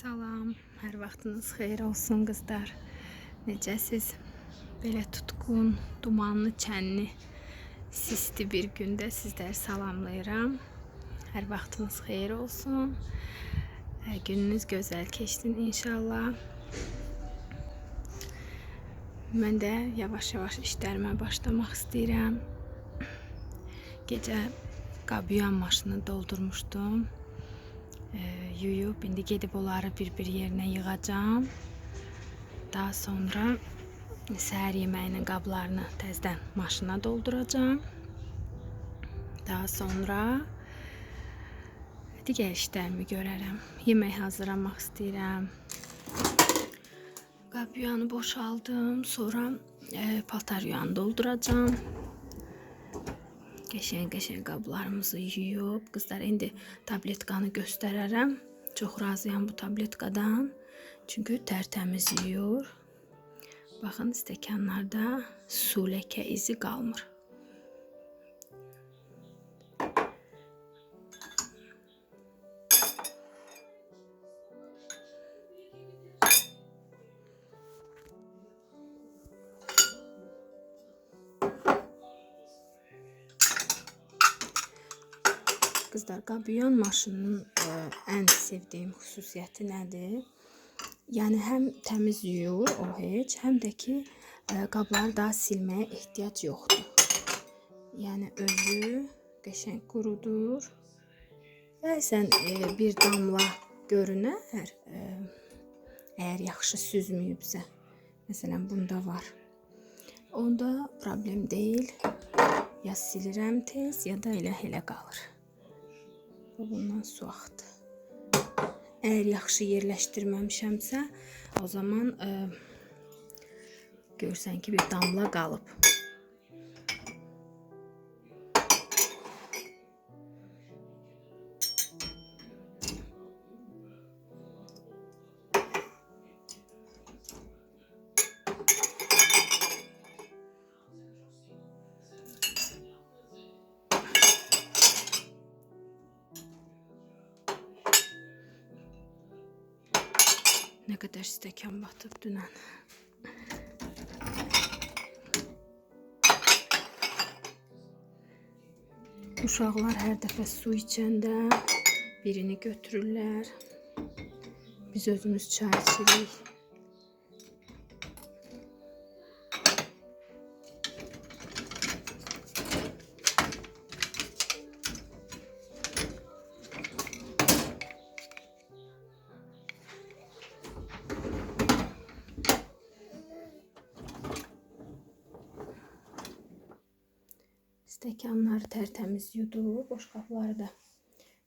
Salam, hər vaxtınız xeyir olsun qızlar. Necəsiz? Belə tutqun, dumanlı, çənli, sisli bir gündə sizləri salamlayıram. Hər vaxtınız xeyir olsun. Gününüz gözəl keçsin inşallah. Mən də yavaş-yavaş işlərimə başlamaq istəyirəm. Gecə qabıyan maşını doldurmuşdum. Ee, yuyub indi gedib onları bir-bir yerinə yığacağam. Daha sonra səhər yeməyinin qablarını təzədən maşına dolduracağam. Daha sonra digər işlərimi görərəm. Yemək hazırlamaq istəyirəm. Qab yuyanı boşaldım. Sonra e, paltar yuyanı dolduracağam. Qəşəng-qəşəng qablarımızı yuyub, qızlar indi tabletkanı göstərərəm. Çox razıyam bu tabletkadan. Çünki tərtəmiz yuyur. Baxın, stəkanlarda su ləkə izi qalmır. Qızlar, qabıyan maşınının ə, ən sevdiyim xüsusiyyəti nədir? Yəni həm təmiz yuyur o heç, həm də ki ə, qabları daha silməyə ehtiyac yoxdur. Yəni özü qəşəng qurudur. Bəzən ə, bir damla görünər, ə, əgər yaxşı süzməyibsə. Məsələn, bunda var. Onda problem deyil. Ya silirəm tez, ya da elə elə qalır. Və bundan su axdı. Əgər yaxşı yerləşdirməmişəmsə, o zaman ə, görsən ki, bir damla qalıb. Uşaqlar hər dəfə su içəndə birini götürürlər. Biz özümüz çay içirik. Stəkanları tərtəmiz yudub, boşqabları da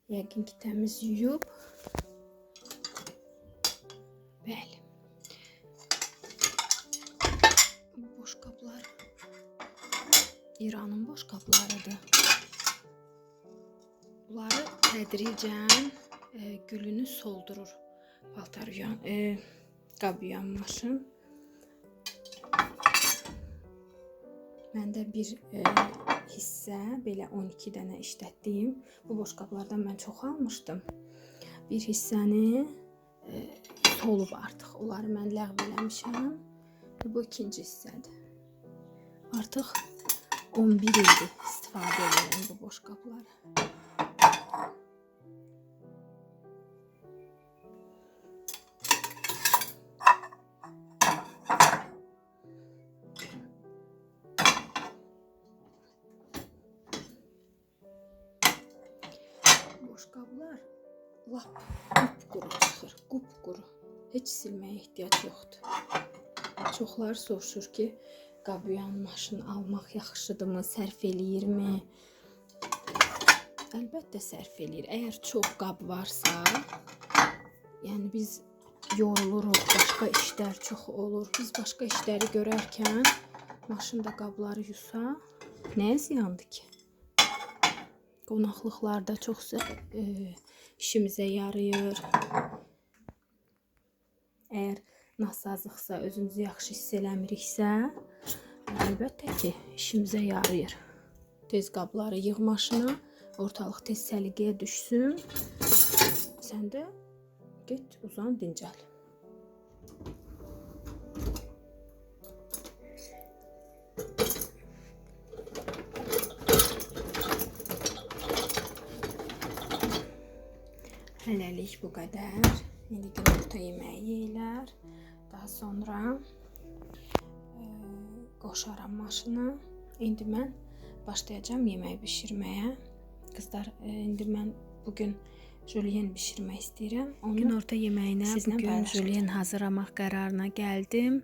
yəqin ki təmiz yuyub. Bəli. Bu boşqablar İranın boşqablarıdır. Bunları tədricən e, gülünü soldurur. Paltar yuyan, e, qab yuyan. Məndə bir e, hissə belə 12 dənə işlətdiyim bu boşqablardan mən çox almışdım. Bir hissəni e, solub artıq. Onları mən ləğv eləmişəm. Bu ikinci hissədir. Artıq 11 ildir istifadə edirəm bu boşqabları. Boşqablar lap qupquru çıxır, qupquru. Heç silməyə ehtiyac yoxdur. Çoxları soruşur ki, qab yuyan maşın almaq yaxşıdırmı, sərf eləyirmi? Əlbəttə sərf eləyir. Əgər çox qab varsa, yəni biz yoruluruq, başqa işlər çox olur. Biz başqa işləri görərkən maşında qabları yusa, nəyə ziyandır ki? Qonaqlıqlarda çox e, işimizə yarayır. Əgər nasazlıqsa, özümüzü yaxşı hiss eləmiriksə, əlbəttə ki, işimizə yarayır. Tez qabları yığ maşına, ortalıq tez səliqəyə düşsün. Sən də Get, uzan, dincəl. Hələlik bu qədər. İndi günorta yeməyi yeyirlər. Daha sonra e, qoşaram maşına. İndi mən başlayacağam yemək bişirməyə. Qızlar, e, indi mən bu gün jülyen bişirmək istəyirəm. Onu Günorta yeməyinə bugün paylaşacağam. jülyen hazırlamaq qərarına gəldim.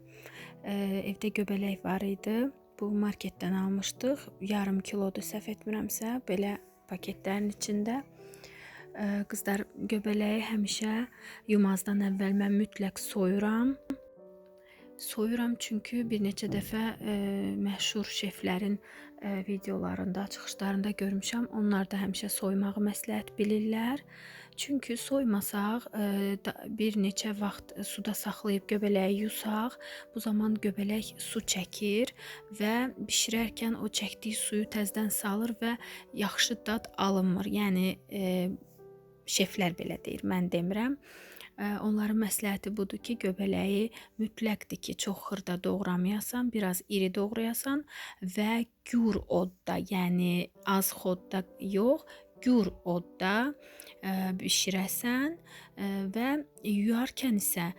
Ə, evdə göbələk var idi. Bu marketdən almışdıq. Yarım kilodur səhv etmirəmsə, belə paketlərin içində. Qızlar göbələyi həmişə yumazdan əvvəl mən mütləq soyuram. Soyuram çünki bir neçə dəfə ə, məşhur şeflərin ə, videolarında, çıxışlarında görmüşəm. Onlar da həmişə soymağı məsləhət bilirlər. Çünki soymasaq ə, da- bir neçə vaxt suda saxlayıb göbələyi yusaq, bu zaman göbələk su çəkir və bişirərkən o çəkdiyi suyu təzədən salır və yaxşı dad alınmır. Yəni ə, şeflər belə deyir, mən demirəm. Onların məsləhəti budur ki, göbələyi mütləqdir ki, çox xırda doğramayasan, biraz iri doğrayasan və gür odda, yəni az xodda yox, gür odda ə, bişirəsən ə, və yuyarkən isə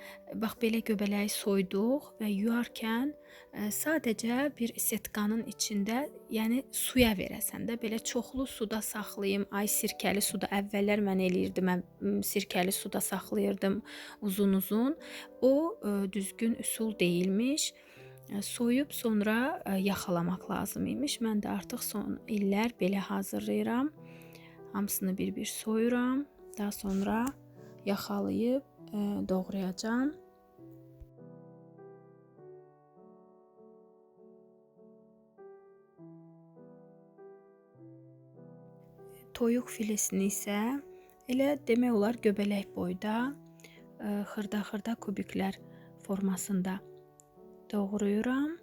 bax belə göbələyi soyduq və yuyarkən ə, sadəcə bir setkanın içində, yəni suya verəsən də belə çoxlu suda saxlayım. Ay sirkəli suda əvvəllər mən eləyirdim. Mən sirkəli suda saxlayırdım uzun-uzun. O ə, düzgün üsul deyilmiş. Soyub sonra yaxalamaq lazım imiş. Mən də artıq son illər belə hazırlayıram. Hamısını bir-bir soyuram. Daha sonra yaxalayıb ə, doğrayacağam. Toyuq filesini isə elə demək olar göbələk boyda ə, xırda-xırda kubiklər formasında doğrayıram.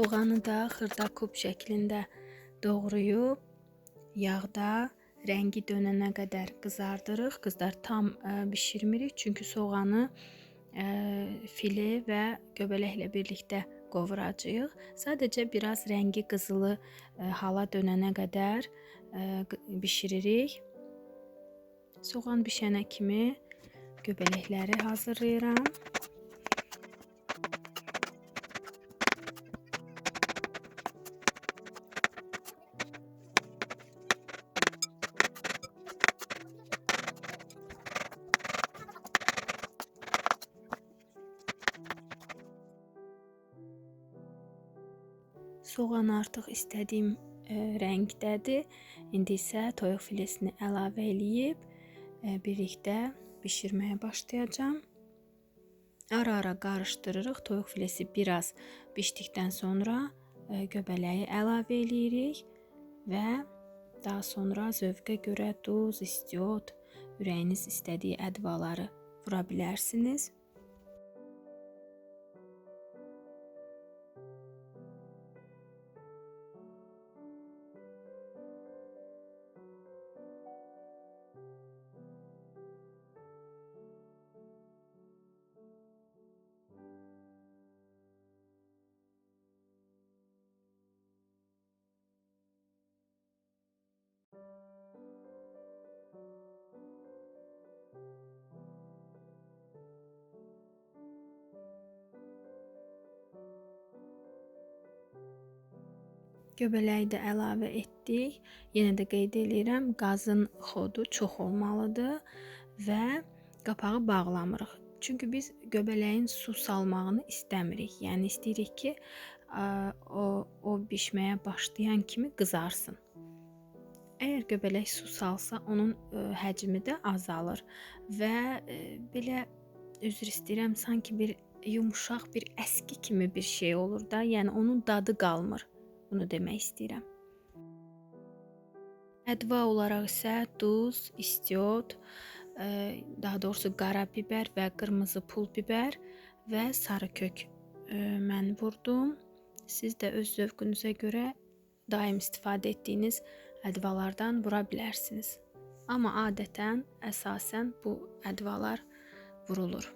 Soğanı da xırda kub şəklində doğrayıb yağda rəngi dönənə qədər qızardırıq. Qızlar tam ə, bişirmirik çünki soğanı ə, file və göbələklə birlikdə qovuracağıq. Sadəcə biraz rəngi qızılı ə, hala dönənə qədər ə, bişiririk. Soğan bişənə kimi göbələkləri hazırlayıram. Soğan artıq istədiyim ə, rəngdədir. İndi isə toyuq filesini əlavə eləyib ə, birlikdə bişirməyə başlayacağam. Ara-ara qarışdırırıq. Toyuq filesi biraz bişdikdən sonra ə, göbələyi əlavə eləyirik və daha sonra zövqə görə duz, istiot, ürəyiniz istədiyi ədvaları vura bilərsiniz. Göbələyi də əlavə etdik. Yenə də qeyd eləyirəm, qazın xodu çox olmalıdır və qapağı bağlamırıq. Çünki biz göbələyin su salmağını istəmirik. Yəni istəyirik ki, o o bişməyə başlayan kimi qızarsın. Əgər göbələk su salsa, onun ə, həcmi də azalır və ə, belə üzr istəyirəm, sanki bir yumşaq bir əski kimi bir şey olur da, yəni onun dadı qalmır. Bunu demək istəyirəm. Ədva olaraq isə duz, istiot, ə, daha doğrusu qara bibər və qırmızı pul bibər və sarı kök ə, mən vurdum. Siz də öz zövqünüzə görə daim istifadə etdiyiniz ədvalardan vura bilərsiniz. Amma adətən əsasən bu ədvalar vurulur.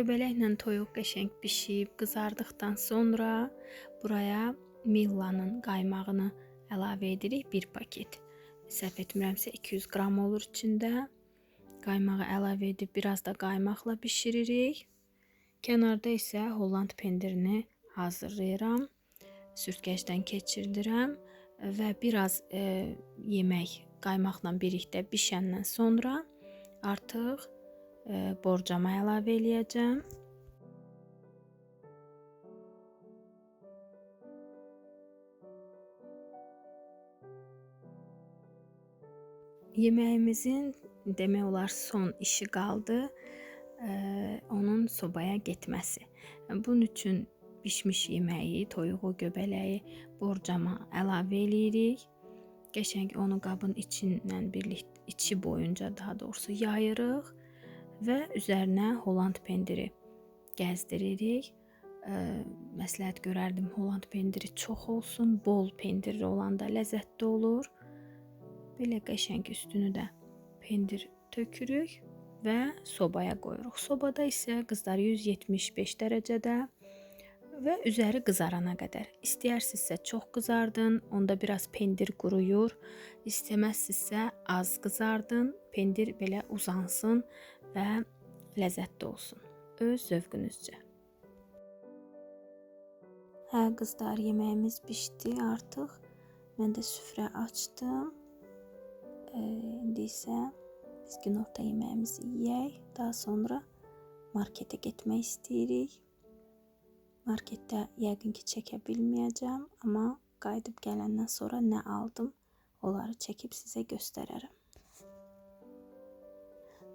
Göbələklə toyuq qəşəng bişib, qızardıqdan sonra buraya millanın qaymağını əlavə edirik 1 paket. Səhv etmirəmsə 200 qram olur içində. Qaymağı əlavə edib biraz da qaymaqla bişiririk. Kənarda isə Holland pendirini hazırlayıram. Sürtkəcdən keçirdirəm və biraz e, yemək qaymaqla birlikdə bişəndən sonra artıq borcama əlavə eləyəcəm. Yeməyimizin demək olar son işi qaldı. Ə, onun sobaya getməsi. Bunun üçün bişmiş yeməyi, toyuğu, göbələyi borcama əlavə eləyirik. Qəşəng onu qabın içindən birlikdə içi boyunca daha doğrusu yayırıq və üzərinə Holland pendiri gəzdiririk. Ə, məsləhət görərdim Holland pendiri çox olsun, bol pendirli olanda ləzzətli olur. Belə qəşəng üstünü də pendir tökürük və sobaya qoyuruq. Sobada isə qızlar 175 dərəcədə və üzəri qızarana qədər. İstəyərsinizsə çox qızardın, onda biraz pendir quruyur. İstəməzsinizsə az qızardın, pendir belə uzansın və ləzzətli olsun. Öz zövqünüzcə. Hə qızlar, yeməyimiz bişdi artıq. Mən də süfrə açdım. Ee, indi isə biz günorta yeməyimizi yeyək. Daha sonra marketə getmək istəyirik. Marketdə yəqin ki çəkə bilməyəcəm, amma qayıdıb gələndən sonra nə aldım, onları çəkib sizə göstərərəm.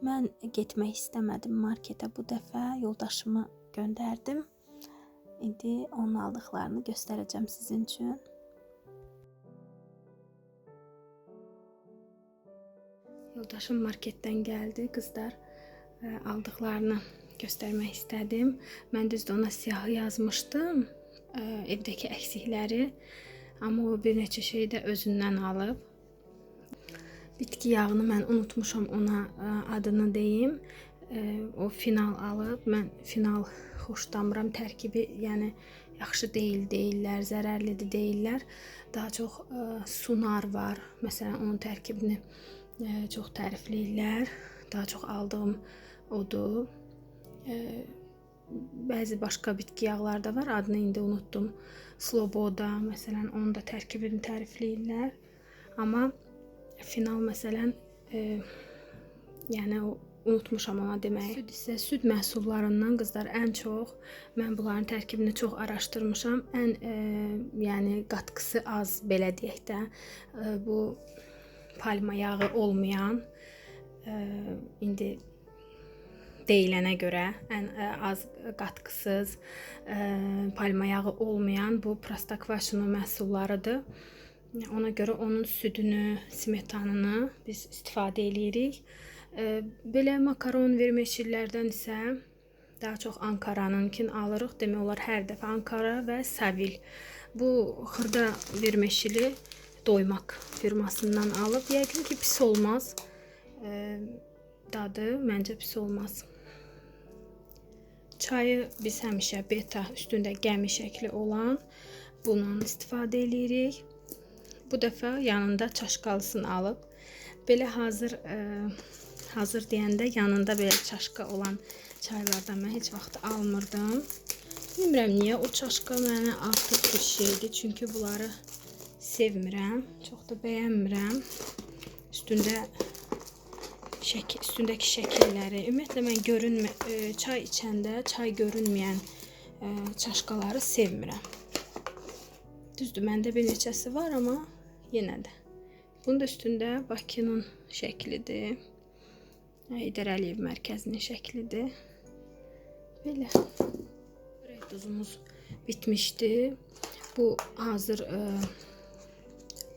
Mən getmək istəmədim marketə bu dəfə, yoldaşımı göndərdim. İndi onun aldıqlarını göstərəcəm sizin üçün. Yoldaşım marketdən gəldi, qızlar ə, aldıqlarını göstərmək istədim. Mən düzdür ona siyahı yazmışdım, ə, evdəki əksikləri, amma o bir neçə şey də özündən alıb. Bitki yağını mən unutmuşam ona ə, adını deyim. Ə, o final alıb. Mən final xoşlamıram tərkibi, yəni yaxşı deyil deyirlər, zərərlidir deyirlər. Daha çox ə, sunar var. Məsələn, onun tərkibini ə, çox tərifləyirlər. Daha çox aldığım odur. Ə, bəzi başqa bitki yağları da var. Adını indi unutdum. Sloboda, məsələn, onun da tərkibini tərifləyirlər. Amma final məsələn, ə, yəni unutmuşam ona deməyi. Süd isə süd məhsullarından qızlar ən çox mən bunların tərkibini çox araşdırmışam. Ən e, yəni qatqısı az belə deyək də. E, bu palma yağı olmayan ə, indi deyilənə görə ən ə, az qatqısız ə, palma yağı olmayan bu prostakvaşino məhsullarıdır. Ona görə onun südünü, smetanını biz istifadə eləyirik. Ə, belə makaron vermeşillərdən isə daha çox Ankaranınkini alırıq. Demək olar hər dəfə Ankara və Savil. Bu xırda vermeşili doymak firmasından alıb. Yəqin ki pis olmaz. E, dadı məncə pis olmaz. Çayı biz həmişə beta üstündə gəmi şəkli olan bundan istifadə edirik. Bu dəfə yanında çaşqalısını alıb. Belə hazır e, hazır deyəndə yanında belə çaşqa olan çaylardan mən heç vaxt almırdım. Bilmirəm niyə o çaşka mənə artıq bir şeydir. Çünki bunları sevmirəm. Çox da bəyənmirəm. Üstündə şəkil, üstündəki şəkilləri, ümumiyyətlə mən görünmə e, çay içəndə çay görünməyən e, çaşkaları sevmirəm. Düzdür, məndə bir neçəsi var, amma yenə də. Bunun da üstündə Bakının şəklidir. Heydər Əliyev mərkəzinin şəklidir. Belə. Çörək duzumuz bitmişdi. Bu hazır e,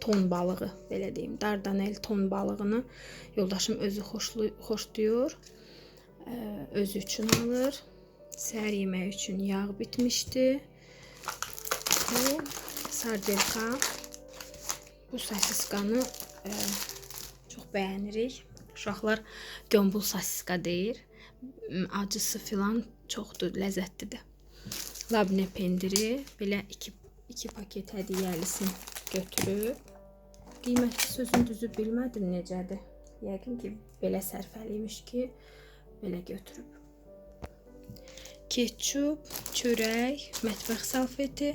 ton balığı belə deyim. Dardanel ton balığını yoldaşım özü xoşlu xoşlayır. E, özü üçün alır. Səhər yeməyi üçün yağ bitmişdi. Bu sardelka. Bu sosiskanı e, çox bəyənirik. Uşaqlar gömbul sosiska deyir. Acısı filan çoxdur, ləzzətlidir. Labne pendiri belə 2 2 paket hədiyyəlisini götürüb. Qiyməti sözün düzü bilmədim necədir. Yəqin ki, belə sərfəliymiş ki, belə götürüb. Ketçup, çörək, mətbəx salfeti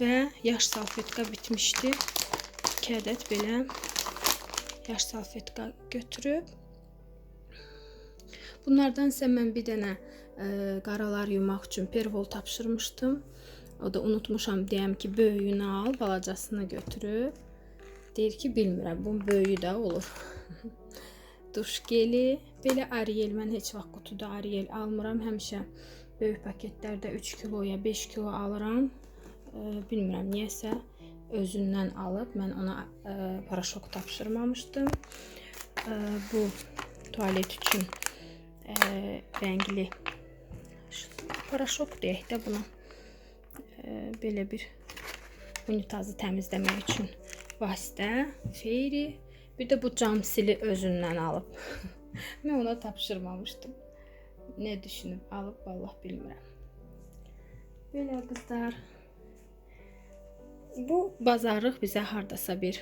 və yaş salfetka bitmişdi. 2 ədəd belə yaş salfetka götürüb. Bunlardan isə mən bir dənə e, qaralar yumaq üçün pervol tapşırmışdım. O da unutmuşam deyəm ki, böyüyünü al, balacasını götürüb. Deyir ki, bilmirəm, bunun böyüyü də olur. Duş geli, belə Ariel mən heç vaxt qutuda Ariel almıram. Həmişə böyük paketlərdə 3 kiloya 5 kilo alıram. E, bilmirəm niyəsə özündən alıb mən ona e, paraşok tapşırmamışdım. E, bu tualet üçün e, rəngli paraşok deyək də buna. E, belə bir unitazı təmizləmək üçün vasitə, feyri, bir də bu cam sili özündən alıb. mən ona tapşırmamışdım. Nə düşünüb alıb vallah bilmirəm. Belə qızlar. Bu bazarlıq bizə hardasa bir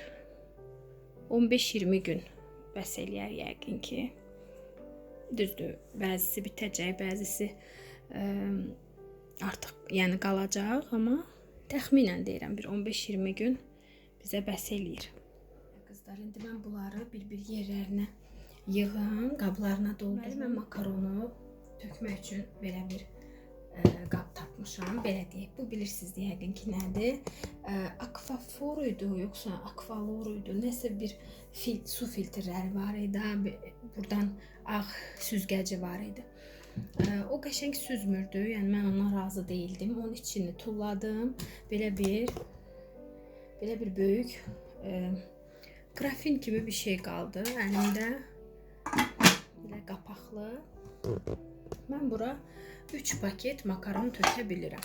15-20 gün bəs eləyər yəqin ki. Düzdür, bəzisi bitəcək, bəzisi ə, artıq yəni qalacaq, amma təxminən deyirəm bir 15-20 gün bizə bəs eləyir. Qızlar, indi mən bunları bir-bir yerlərinə yığım, qablarına doldururam. Mən makaronu tökmək üçün belə bir qab tapmışam. Belə deyək, bu bilirsiniz yəqin ki, nədir? Ə, akvafor idi, yoxsa akvalor idi, nəsə bir fil, su filtrləri var idi. Burdan ağ süzgəci var idi. Ə, o qəşəng süzmürdü. Yəni mən ona razı değildim. Onun içini tulladım. Belə bir belə bir böyük ə, grafin kimi bir şey qaldı əlimdə. Belə qapaqlı. Mən bura 3 paket makaron tökebilirim.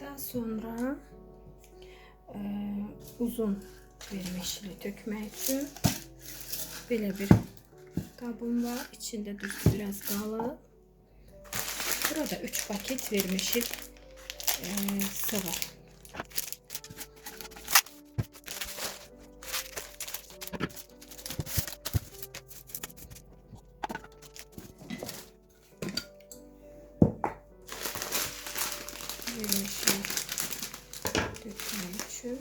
Daha sonra e, uzun vermişli dökmek için böyle bir kabım var. İçinde düz biraz kalı. Burada 3 paket vermişim e, sıvı. Dökmək üçün.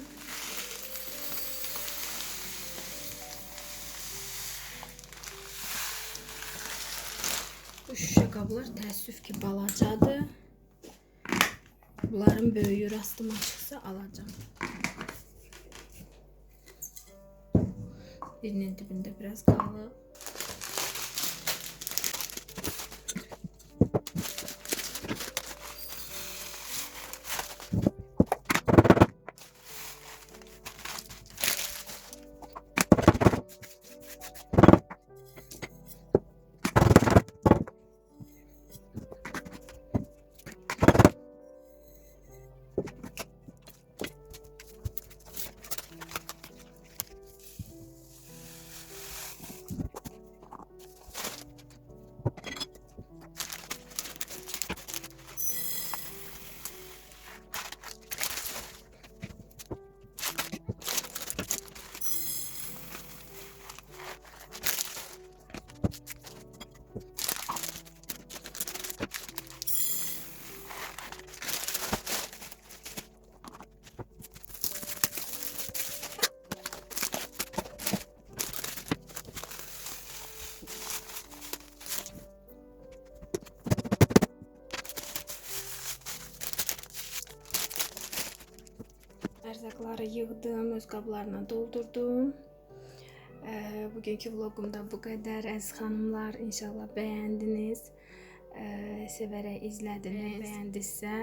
Bu şüşə qablar təəssüf ki balacadır. Bunların böyüyü rastıma çıxsa alacağım. Birinin dibində biraz qalıb. Yığdım, öz qablarına doldurdum. Ə, bugünkü vloqumda bu qədər əziz xanımlar. İnşallah bəyəndiniz. Ə, sevərək izlədiniz. Bəyəndinizsə,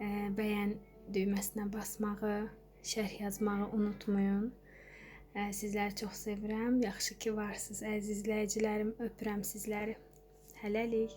ə, bəyən düyməsinə basmağı, şərh yazmağı unutmayın. Ə, Sizləri çox sevirəm. Yaxşı ki varsınız əziz izləyicilərim. Öpürəm sizləri. Hələlik.